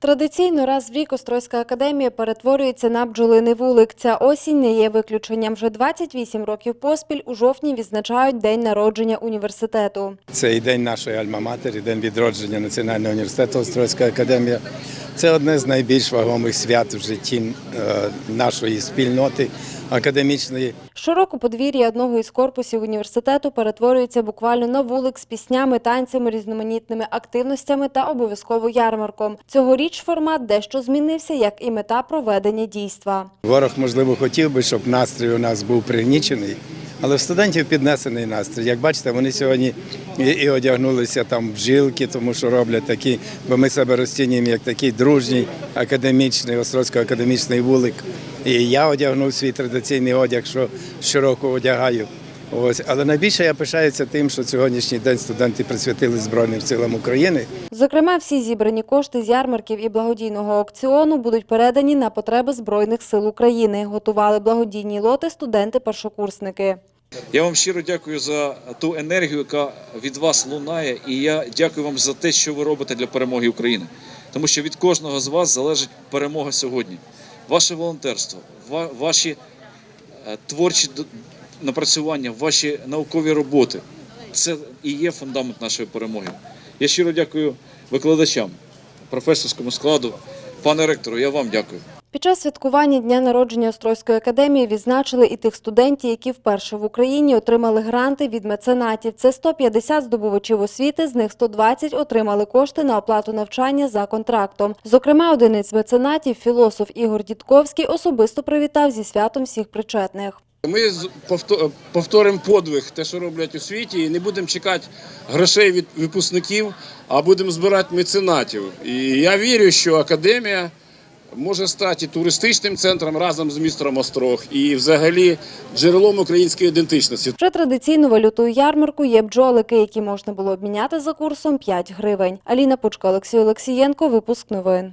Традиційно раз в рік Острозька академія перетворюється на бджолиний вулик. Ця осінь не є виключенням. Вже 28 років поспіль у жовтні відзначають день народження університету. Це і день нашої альма-матері, день відродження Національного університету Острозька академія. Це одне з найбільш вагомих свят в житті е, нашої спільноти академічної. Щороку подвір'я одного із корпусів університету перетворюється буквально на вулик з піснями, танцями, різноманітними активностями та обов'язково ярмарком. Цьогоріч формат дещо змінився, як і мета проведення дійства. Ворог, можливо, хотів би, щоб настрій у нас був пригнічений, але в студентів піднесений настрій. Як бачите, вони сьогодні і, одягнулися там в жилки, тому що роблять такі, бо ми себе розцінюємо як такий дружній академічний, острозько-академічний вулик. І я одягнув свій традиційний одяг, що щороку одягаю. Ось, але найбільше я пишаюся тим, що сьогоднішній день студенти присвятили Збройним силам України. Зокрема, всі зібрані кошти з ярмарків і благодійного аукціону будуть передані на потреби Збройних сил України. Готували благодійні лоти студенти-першокурсники. Я вам щиро дякую за ту енергію, яка від вас лунає, і я дякую вам за те, що ви робите для перемоги України. Тому що від кожного з вас залежить перемога сьогодні. Ваше волонтерство, ва- ваші е, творчі напрацювання, ваші наукові роботи це і є фундамент нашої перемоги. Я щиро дякую викладачам, професорському складу, пане ректору. Я вам дякую. Під час святкування дня народження Острозької академії відзначили і тих студентів, які вперше в Україні отримали гранти від меценатів. Це 150 здобувачів освіти, з них 120 отримали кошти на оплату навчання за контрактом. Зокрема, один із меценатів, філософ Ігор Дідковський, особисто привітав зі святом всіх причетних. Ми повторимо подвиг, те, що роблять у світі, і не будемо чекати грошей від випускників, а будемо збирати меценатів. І я вірю, що академія може стати туристичним центром разом з містом Острог і взагалі джерелом української ідентичності. Вже традиційну валютою ярмарку є бджолики, які можна було обміняти за курсом 5 гривень. Аліна Пучка, Олексій Олексієнко, випуск новин.